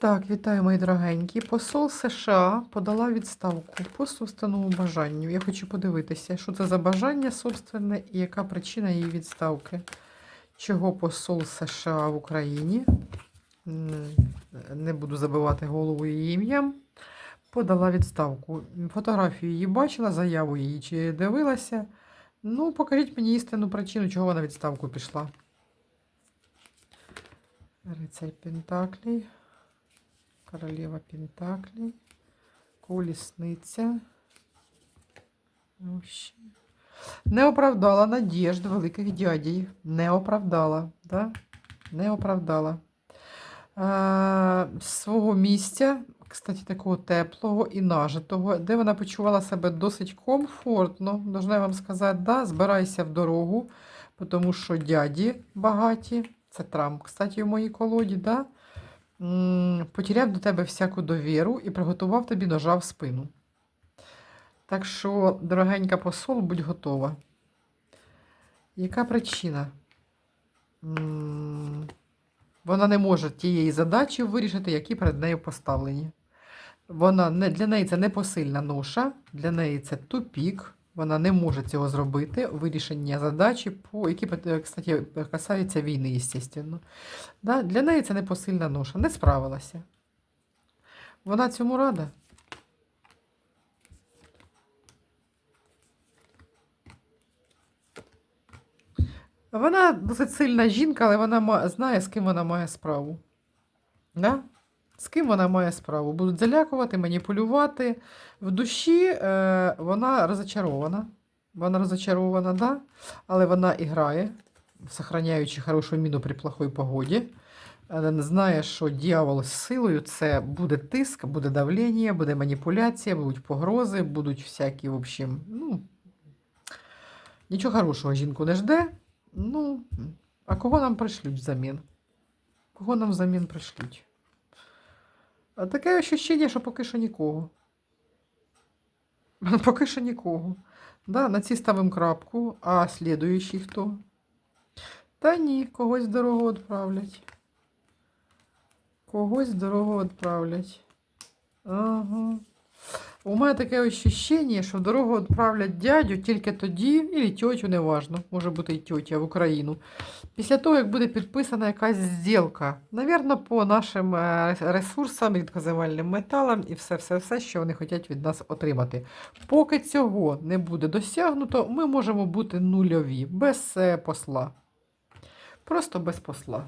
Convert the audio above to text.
Так, вітаю, мої дорогенькі. Посол США подала відставку по собственному бажанню. Я хочу подивитися, що це за бажання собственне і яка причина її відставки. Чого посол США в Україні, не буду забивати голову її ім'ям, подала відставку. Фотографію її бачила, заяву її чи дивилася. Ну, покажіть мені істинну причину, чого вона відставку пішла. Рицарь Пентаклей. Королева Пентаклей. Колісниця. Не оправдала надіжд великих дядій. Не оправдала. Да? Не оправдала. Е, свого місця, кстати, такого теплого і нажитого, де вона почувала себе досить комфортно. Должна я вам сказати, да, збирайся в дорогу, тому що дяді багаті. Це Трамп, кстати, в моїй колоді, да? Потеряв до тебе всяку довіру і приготував тобі ножа в спину. Так що, дорогенька посол, будь готова. Яка причина? Вона не може тієї задачі вирішити, які перед нею поставлені. Вона для неї це не посильна ноша, для неї це тупік. Вона не може цього зробити. Вирішення задачі, по, які, е, кстати, касаються війни, звісно. Да? Для неї це не посильна ноша, не справилася. Вона цьому рада. Вона досить сильна жінка, але вона знає, з ким вона має справу. Да? З ким вона має справу? Будуть залякувати, маніпулювати. В душі е, вона розочарована. Вона розочарована, да? але вона і грає, сохраняючи хорошу міну при плохой погоді. Е, Знає, що дьявол з силою це буде тиск, буде давлення, буде маніпуляція, будуть погрози, будуть всякі, в общем, ну, нічого хорошого жінку не жде. Ну, а кого нам пришлють взамін? Кого нам взамін пришлють? Таке ощущення, що поки що нікого. Поки що нікого. Да, на ці ставимо крапку, а слідуючий хто? Та ні, когось дорого відправлять. Когось дорого відправлять. Ага. У мене таке ощущення, що в дорогу відправлять дядю тільки тоді, і тьотю, неважно, може бути і тьотя в Україну. Після того, як буде підписана якась зділка. Навірно, по нашим е, ресурсам, рідкоземельним металам і все-все-все, що вони хочуть від нас отримати. Поки цього не буде досягнуто, ми можемо бути нульові, без е, посла. Просто без посла.